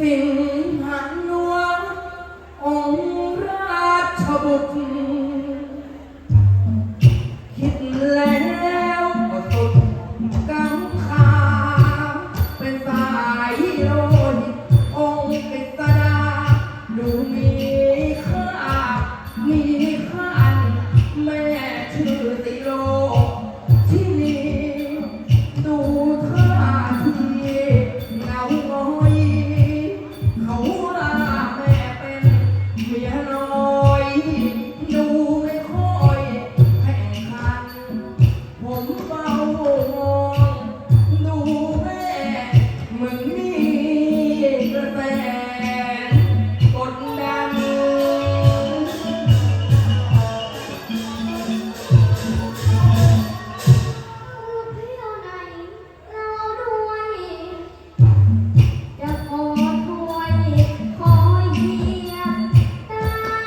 สิงหันนัวองราชบุตร คิดแล้วก็สุดกังขาเป็นสายโล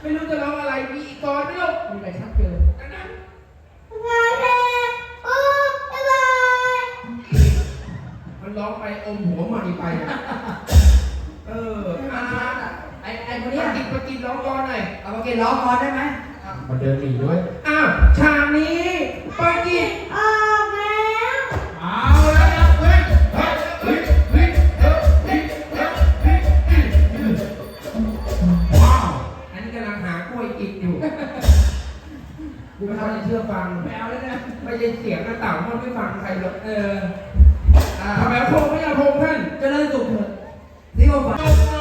ไม่รู้จะร้องอะไร มีอีกกรไม่รู้มีแต่ชัดเกินนั้นงานแรกโอ้บ๊ายบายมันร้องไปอมหัวใหม่ไปอะเอออาไอ้ไอ้คนเนี่เนี้ยยกินไปกินร้องกรหน่อยเอามาเกณฑ์ร้องก่อนได้ไหมมันเดินหนีด้วย อ้าว ฉากนี้ ไม่ค่อยจะเชื่อฟังแมวแลยนะไม่ใช่เสียงกระเต่ามันไม่ฟังใครหรอกเอออ่าทำไมพงไม่เอาพงท่านจะเล่นสุขเถอะที่ว่าฝัง